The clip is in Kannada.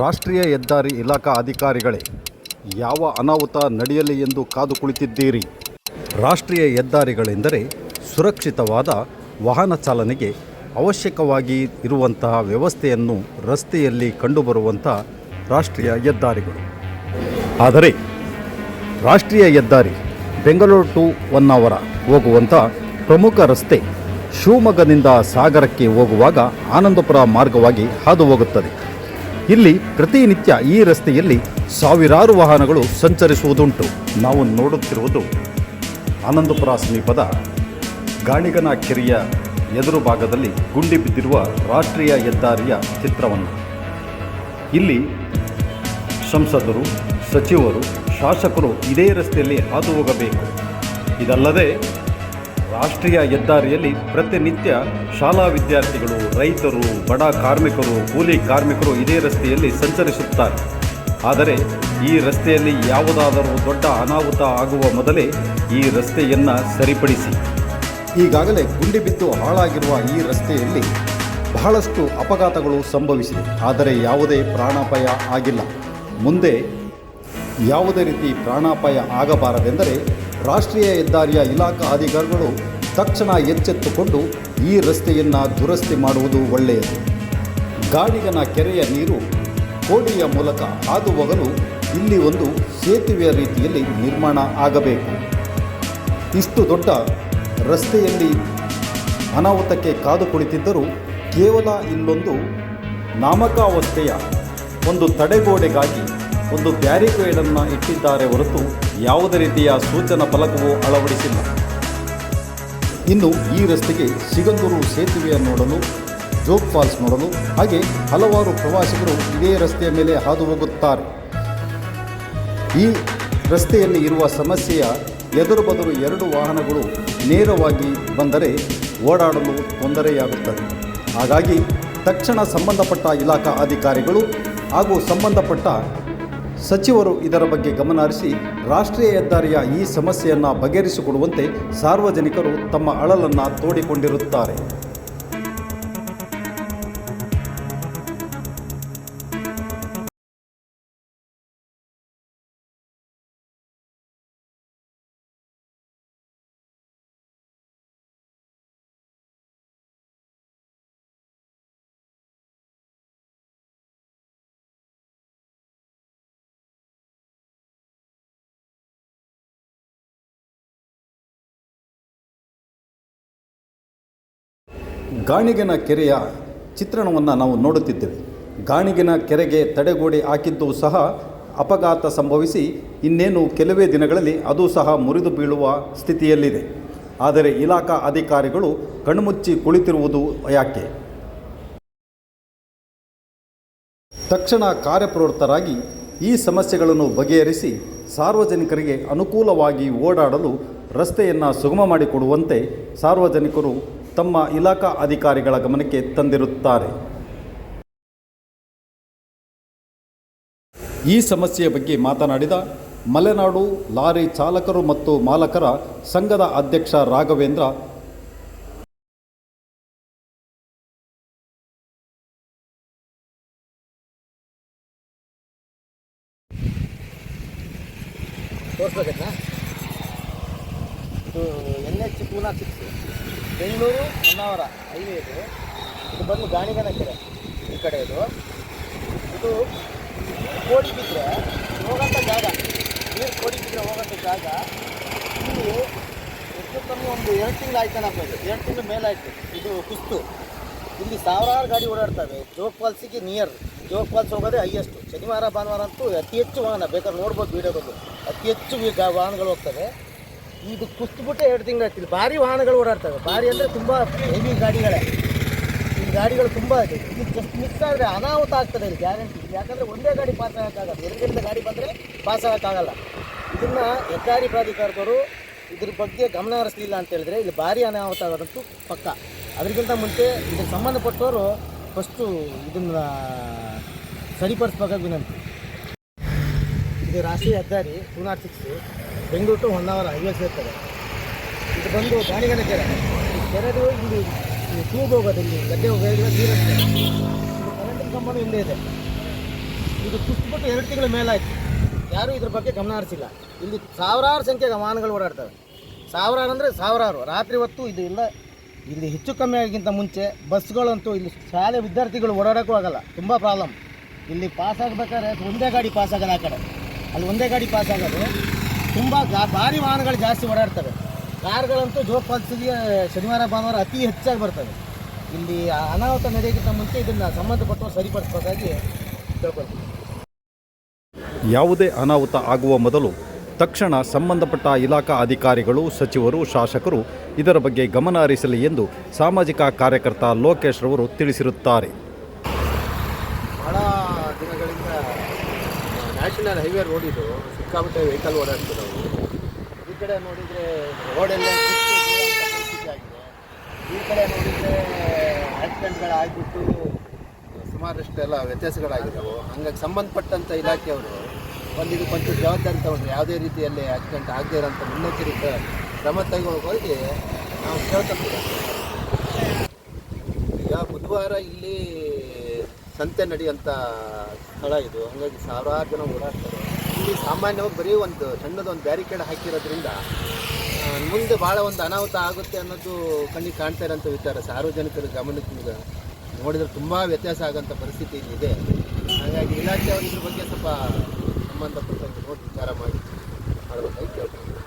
ರಾಷ್ಟ್ರೀಯ ಹೆದ್ದಾರಿ ಇಲಾಖಾ ಅಧಿಕಾರಿಗಳೇ, ಯಾವ ಅನಾಹುತ ನಡೆಯಲಿ ಎಂದು ಕಾದು ಕುಳಿತಿದ್ದೀರಿ? ರಾಷ್ಟ್ರೀಯ ಹೆದ್ದಾರಿಗಳೆಂದರೆ ಸುರಕ್ಷಿತವಾದ ವಾಹನ ಚಾಲನೆಗೆ ಅವಶ್ಯಕವಾಗಿ ಇರುವಂತಹ ವ್ಯವಸ್ಥೆಯನ್ನು ರಸ್ತೆಯಲ್ಲಿ ಕಂಡುಬರುವಂಥ ರಾಷ್ಟ್ರೀಯ ಹೆದ್ದಾರಿಗಳು. ಆದರೆ, ರಾಷ್ಟ್ರೀಯ ಹೆದ್ದಾರಿ ಬೆಂಗಳೂರು ಟು ಹೊನ್ನಾವರ ಹೋಗುವಂಥ ಪ್ರಮುಖ ರಸ್ತೆ ಶಿವಮೊಗ್ಗದಿಂದ ಸಾಗರಕ್ಕೆ ಹೋಗುವಾಗ ಆನಂದಪುರ ಮಾರ್ಗವಾಗಿ ಹಾದು ಹೋಗುತ್ತದೆ. ಇಲ್ಲಿ ಪ್ರತಿನಿತ್ಯ ಈ ರಸ್ತೆಯಲ್ಲಿ ಸಾವಿರಾರು ವಾಹನಗಳು ಸಂಚರಿಸುವುದುಂಟು. ನಾವು ನೋಡುತ್ತಿರುವುದು ಆನಂದಪುರ ಸಮೀಪದ ಗಾಣಿಗನ ಕೆರೆಯ ಎದುರು ಭಾಗದಲ್ಲಿ ಗುಂಡಿ ಬಿದ್ದಿರುವ ರಾಷ್ಟ್ರೀಯ ಹೆದ್ದಾರಿಯ ಚಿತ್ರವನ್ನು. ಇಲ್ಲಿ ಸಂಸದರು, ಸಚಿವರು, ಶಾಸಕರು ಇದೇ ರಸ್ತೆಯಲ್ಲಿ ಹಾದು ಹೋಗಬೇಕು. ಇದಲ್ಲದೆ ರಾಷ್ಟ್ರೀಯ ಹೆದ್ದಾರಿಯಲ್ಲಿ ಪ್ರತಿನಿತ್ಯ ಶಾಲಾ ವಿದ್ಯಾರ್ಥಿಗಳು, ರೈತರು, ಬಡ ಕಾರ್ಮಿಕರು, ಕೂಲಿ ಕಾರ್ಮಿಕರು ಇದೇ ರಸ್ತೆಯಲ್ಲಿ ಸಂಚರಿಸುತ್ತಾರೆ. ಆದರೆ ಈ ರಸ್ತೆಯಲ್ಲಿ ಯಾವುದಾದರೂ ದೊಡ್ಡ ಅನಾಹುತ ಆಗುವ ಮೊದಲೇ ಈ ರಸ್ತೆಯನ್ನು ಸರಿಪಡಿಸಿ. ಈಗಾಗಲೇ ಗುಂಡಿ ಬಿದ್ದು ಹಾಳಾಗಿರುವ ಈ ರಸ್ತೆಯಲ್ಲಿ ಬಹಳಷ್ಟು ಅಪಘಾತಗಳು ಸಂಭವಿಸಿದೆ ಆದರೆ ಯಾವುದೇ ಪ್ರಾಣಾಪಾಯ ಆಗಿಲ್ಲ. ಮುಂದೆ ಯಾವುದೇ ರೀತಿ ಪ್ರಾಣಾಪಾಯ ಆಗಬಾರದೆಂದರೆ ರಾಷ್ಟ್ರೀಯ ಹೆದ್ದಾರಿಯ ಇಲಾಖಾ ಅಧಿಕಾರಿಗಳು ತಕ್ಷಣ ಎಚ್ಚೆತ್ತುಕೊಂಡು ಈ ರಸ್ತೆಯನ್ನು ದುರಸ್ತಿ ಮಾಡುವುದು ಒಳ್ಳೆಯದು. ಗಾಡಿಗನ ಕೆರೆಯ ನೀರು ಕೋಡಿಯ ಮೂಲಕ ಹಾದು ಹೋಗಲು ಇಲ್ಲಿ ಒಂದು ಸೇತುವೆಯ ರೀತಿಯಲ್ಲಿ ನಿರ್ಮಾಣ ಆಗಬೇಕು. ಇಷ್ಟು ದೊಡ್ಡ ರಸ್ತೆಯಲ್ಲಿ ಅನಾಹುತಕ್ಕೆ ಕಾದು ಕುಳಿತಿದ್ದರೂ ಕೇವಲ ಇಲ್ಲೊಂದು ನಾಮಕಾವಸ್ಥೆಯ ಒಂದು ತಡೆಗೋಡೆಗಾಗಿ ಒಂದು ಬ್ಯಾರಿಕೇಡನ್ನು ಇಟ್ಟಿದ್ದಾರೆ ಹೊರತು ಯಾವುದೇ ರೀತಿಯ ಸೂಚನಾ ಫಲಕವೂ ಅಳವಡಿಸಿಲ್ಲ. ಇನ್ನು ಈ ರಸ್ತೆಗೆ ಸಿಗಂದೂರು ಸೇತುವೆಯ ನೋಡಲು, ಜೋಗ್ ಫಾಲ್ಸ್ ನೋಡಲು, ಹಾಗೆ ಹಲವಾರು ಪ್ರವಾಸಿಗರು ಇದೇ ರಸ್ತೆಯ ಮೇಲೆ ಹಾದು ಹೋಗುತ್ತಾರೆ ಈ ರಸ್ತೆಯಲ್ಲಿ ಇರುವ ಸಮಸ್ಯೆಯ ಎದುರು ಬದುರು ಎರಡು ವಾಹನಗಳು ನೇರವಾಗಿ ಬಂದರೆ ಓಡಾಡಲು ತೊಂದರೆಯಾಗುತ್ತದೆ. ಹಾಗಾಗಿ ತಕ್ಷಣ ಸಂಬಂಧಪಟ್ಟ ಇಲಾಖಾ ಅಧಿಕಾರಿಗಳು ಹಾಗೂ ಸಂಬಂಧಪಟ್ಟ ಸಚಿವರು ಇದರ ಬಗ್ಗೆ ಗಮನ ಹರಿಸಿ ರಾಷ್ಟ್ರೀಯ ಹೆದ್ದಾರಿಯ ಈ ಸಮಸ್ಯೆಯನ್ನು ಬಗೆಹರಿಸಿಕೊಡುವಂತೆ ಸಾರ್ವಜನಿಕರು ತಮ್ಮ ಅಳಲನ್ನು ತೋಡಿಕೊಂಡಿರುತ್ತಾರೆ. ಗಾಣಿಗನ ಕೆರೆಯ ಚಿತ್ರಣವನ್ನು ನಾವು ನೋಡುತ್ತಿದ್ದೇವೆ. ಗಾಣಿಗಿನ ಕೆರೆಗೆ ತಡೆಗೋಡೆ ಹಾಕಿದ್ದು ಸಹ ಅಪಘಾತ ಸಂಭವಿಸಿ ಇನ್ನೇನು ಕೆಲವೇ ದಿನಗಳಲ್ಲಿ ಅದು ಸಹ ಮುರಿದು ಬೀಳುವ ಸ್ಥಿತಿಯಲ್ಲಿದೆ. ಆದರೆ ಇಲಾಖಾ ಅಧಿಕಾರಿಗಳು ಕಣ್ಮುಚ್ಚಿ ಕುಳಿತಿರುವುದು ಯಾಕೆ? ತಕ್ಷಣ ಕಾರ್ಯಪ್ರವೃತ್ತರಾಗಿ ಈ ಸಮಸ್ಯೆಗಳನ್ನು ಬಗೆಹರಿಸಿ ಸಾರ್ವಜನಿಕರಿಗೆ ಅನುಕೂಲವಾಗಿ ಓಡಾಡಲು ರಸ್ತೆಯನ್ನು ಸುಗಮ ಮಾಡಿಕೊಡುವಂತೆ ಸಾರ್ವಜನಿಕರು ತಮ್ಮ ಇಲಾಖಾ ಅಧಿಕಾರಿಗಳ ಗಮನಕ್ಕೆ ತಂದಿರುತ್ತಾರೆ. ಈ ಸಮಸ್ಯೆಯ ಬಗ್ಗೆ ಮಾತನಾಡಿದ ಮಲೆನಾಡು ಲಾರಿ ಚಾಲಕರು ಮತ್ತು ಮಾಲಕರ ಸಂಘದ ಅಧ್ಯಕ್ಷ Raghavendra ತೋರಿಸ್ಬೇಕಾಯ್ತಾ N H Poona six. Bengaluru Honnavar highway ಇದು. ಇದು ಬಂದು ಗಾಣಿಗನ ಕೆರೆ ಈ ಕಡೆ ಇದು. ಇದು ಕೋಡಿ ಬಿದ್ದರೆ ಹೋಗೋಂಥ ಜಾಗ. ನೀರು ಕೋಡಿ ಬಿದ್ದರೆ ಹೋಗೋಂಥ ಜಾಗ. ಇಲ್ಲಿ ಹೆಚ್ಚು ಕಮ್ಮಿ ಒಂದು ಎರಡು ತಿಂಗಳು ಆಯ್ತು ಅನ್ನೋದು ಎರಡು ತಿಂಗಳು ಮೇಲಾಯ್ತು ಇದು ಕುಸ್ತು. ಇಲ್ಲಿ ಸಾವಿರಾರು ಗಾಡಿ ಓಡಾಡ್ತವೆ. ಜೋಗ್ ಫಾಲ್ಸಿಗೆ ನಿಯರ್. ಜೋಗ್ ಫಾಲ್ಸ್ ಹೋಗೋದೇ ಹೈಯೆಸ್ಟ್ ಶನಿವಾರ, ಭಾನುವಾರ ಅಂತೂ ಅತಿ ಹೆಚ್ಚು ವಾಹನ. ಬೇಕಾದ್ರೆ ನೋಡ್ಬೋದು ವೀಡಿಯೋದಲ್ಲಿ ಅತಿ ಹೆಚ್ಚು ವಾಹನಗಳು ಹೋಗ್ತವೆ. ಇದು ಕುಸ್ತ್ಬಿಟ್ಟೆ ಎರಡು ತಿಂಗಳು ಇಲ್ಲಿ ಭಾರಿ ವಾಹನಗಳು ಓಡಾಡ್ತವೆ ಭಾರಿ ಅಂದರೆ ತುಂಬ ಹೆವಿ ಗಾಡಿಗಳೇ. ಈ ಗಾಡಿಗಳು ತುಂಬ ಇದೆ. ಇದು ಜಸ್ಟ್ ಮಿಸ್ ಆದರೆ ಅನಾಹುತ ಆಗ್ತದೆ ಇಲ್ಲಿ ಗ್ಯಾರಂಟಿ ಯಾಕಂದರೆ ಒಂದೇ ಗಾಡಿ ಪಾಸ್ ಆಗೋಕ್ಕಾಗಲ್ಲ ಎರಡರಿಂದ ಗಾಡಿ ಬಂದರೆ ಪಾಸ್ ಆಗೋಕ್ಕಾಗಲ್ಲ ಇದನ್ನು ಹೆದ್ದಾರಿ ಪ್ರಾಧಿಕಾರದವರು ಇದ್ರ ಬಗ್ಗೆ ಗಮನ ಹರಿಸಲಿಲ್ಲ ಅಂತ ಹೇಳಿದ್ರೆ ಇಲ್ಲಿ ಭಾರಿ ಅನಾಹುತ ಆಗೋದಂತೂ ಪಕ್ಕ. ಅದಕ್ಕಿಂತ ಮುಂಚೆ ಇದಕ್ಕೆ ಸಂಬಂಧಪಟ್ಟವರು ಫಸ್ಟು ಇದನ್ನು ಸರಿಪಡಿಸ್ಬೇಕಾಗಿ ವಿನಂತಿ. ಇದು ರಾಷ್ಟ್ರೀಯ ಹೆದ್ದಾರಿ two nought six Bengaluru to Honnavar highway ಸೇರ್ತದೆ. ಇದು ಬಂದು ಗಾಣಿಗನ ಕೆರೆ. ಈ ಕೆರೆದು ಇಲ್ಲಿ ಹೋಗೋದು, ಇಲ್ಲಿ ಗದ್ದೆ ಹೋಗೋದಿಲ್ಲ ನೀರು ಇದು ಕರೆಂಟಿನ ಕಂಬನೂ ಇಲ್ಲೇ ಇದೆ. ಇದು ಕುಸ್ಬಿಟ್ಟು ಎರಡು ತಿಂಗಳ ಮೇಲಾಯಿತು. ಯಾರೂ ಇದ್ರ ಬಗ್ಗೆ ಗಮನ ಹರಿಸಿಲ್ಲ. ಇಲ್ಲಿ ಸಾವಿರಾರು ಸಂಖ್ಯೆಗೆ ವಾಹನಗಳು ಓಡಾಡ್ತವೆ. ಸಾವಿರಾರು ಅಂದರೆ ಸಾವಿರಾರು. ರಾತ್ರಿ ಹೊತ್ತು ಇದು ಇಲ್ಲ. ಇಲ್ಲಿ ಹೆಚ್ಚು ಕಮ್ಮಿ ಆಗಿಂತ ಮುಂಚೆ ಬಸ್ಗಳಂತೂ ಇಲ್ಲಿ ಶಾಲೆ ವಿದ್ಯಾರ್ಥಿಗಳು ಓಡಾಡೋಕ್ಕೂ ಆಗಲ್ಲ. ತುಂಬ ಪ್ರಾಬ್ಲಮ್ ಇಲ್ಲಿ ಪಾಸ್ ಆಗಬೇಕಾದ್ರೆ ಒಂದೇ ಗಾಡಿ ಪಾಸ್ ಆಗಲ್ಲ ಆ ಕಡೆ. ಅಲ್ಲಿ ಒಂದೇ ಗಾಡಿ ಪಾಸ್ ಆಗೋದು. ತುಂಬ ಭಾರಿ ವಾಹನಗಳು ಜಾಸ್ತಿ ಓಡಾಡ್ತವೆ. ಕಾರ್ಗಳಂತೂ ಜೋಗ ಫಾಲ್ಸಿಗೆ ಶನಿವಾರ, ಭಾನುವಾರ ಅತಿ ಹೆಚ್ಚಾಗಿ ಬರ್ತವೆ. ಇಲ್ಲಿ ಅನಾಹುತ ನಡೆಯೋಕ್ಕಿಂತ ಮುಂಚೆ ಇದನ್ನು ಸಂಬಂಧಪಟ್ಟವರು ಸರಿಪಡಿಸ್ಬೇಕಾಗಿ ತಿಳ್ಕೊಳ್ತೀವಿ ಯಾವುದೇ ಅನಾಹುತ ಆಗುವ ಮೊದಲು ತಕ್ಷಣ ಸಂಬಂಧಪಟ್ಟ ಇಲಾಖಾ ಅಧಿಕಾರಿಗಳು, ಸಚಿವರು, ಶಾಸಕರು ಇದರ ಬಗ್ಗೆ ಗಮನ ಹರಿಸಲಿ ಎಂದು ಸಾಮಾಜಿಕ ಕಾರ್ಯಕರ್ತ ಲೋಕೇಶ್ ರವರು ತಿಳಿಸಿರುತ್ತಾರೆ ಭಾಳ ದಿನಗಳಿಂದ ನ್ಯಾಷನಲ್ ಹೈವೇ ರೋಡ್ ಇದು ಸಿಕ್ಕಾಬಿಟ್ಟೆ ವೆಹಿಕಲ್ ಓಡಾಡ್ತೀವಿ ನಾವು ಈ ಕಡೆ ನೋಡಿದರೆ ರೋಡೆಲ್ಲ ಪರಿಸ್ಥಿತಿ ಈ ಕಡೆ ನೋಡಿದರೆ ಆಕ್ಸಿಡೆಂಟ್ಗಳಾಗ್ಬಿಟ್ಟು ಸುಮಾರಷ್ಟೆಲ್ಲ ವ್ಯತ್ಯಾಸಗಳಾಗಿದ್ದವು ಹಂಗಾಗಿ ಸಂಬಂಧಪಟ್ಟಂಥ ಇಲಾಖೆಯವರು ಒಂದು ಇದಕ್ಕೊಂಚೂರು ಜವಾಬ್ದಾರಿ ತಗೊಂಡ್ರೆ ಯಾವುದೇ ರೀತಿಯಲ್ಲಿ ಆಕ್ಸಿಡೆಂಟ್ ಆಗದೇ ಇರೋಂಥ ಮುನ್ನೆಚ್ಚರಿಕೆ ಕ್ರಮ ತೆಗೆದುಕೊಳ್ಳಿ ನಾವು ಕೇಳ್ಕೊಂತೀವಿ ಈಗ ಬುಧವಾರ ಇಲ್ಲಿ ಸಂತೆ ನಡೆಯುವಂಥ ಸ್ಥಳ ಇದು. ಹಾಗಾಗಿ ಸಾವಿರಾರು ಜನ ಓಡಾಡ್ತಾರೆ. ಇಲ್ಲಿ ಸಾಮಾನ್ಯವಾಗಿ ಬರೀ ಒಂದು ಸಣ್ಣದೊಂದು ಬ್ಯಾರಿಕೇಡ್ ಹಾಕಿರೋದ್ರಿಂದ ಮುಂದೆ ಭಾಳ ಒಂದು ಅನಾಹುತ ಆಗುತ್ತೆ ಅನ್ನೋದು ಕಣ್ಣಿಗೆ ಕಾಣ್ತಾ ಇರೋಂಥ ವಿಚಾರ. ಸಾರ್ವಜನಿಕರ ಗಮನಕ್ಕೆ ನೋಡಿದ್ರೆ ತುಂಬ ವ್ಯತ್ಯಾಸ ಆಗೋಂಥ ಪರಿಸ್ಥಿತಿ ಇಲ್ಲಿದೆ ಹಾಗಾಗಿ ಇಲಾಖೆಯವರು ಇದ್ರ ಬಗ್ಗೆ ಸ್ವಲ್ಪ ಸಂಬಂಧಪಟ್ಟಂತೆ ನೋಡಿ, ವಿಚಾರ ಮಾಡಿ. ಮಾಡಬೇಕಾಗಿ ಕೇಳ್ತೀನಿ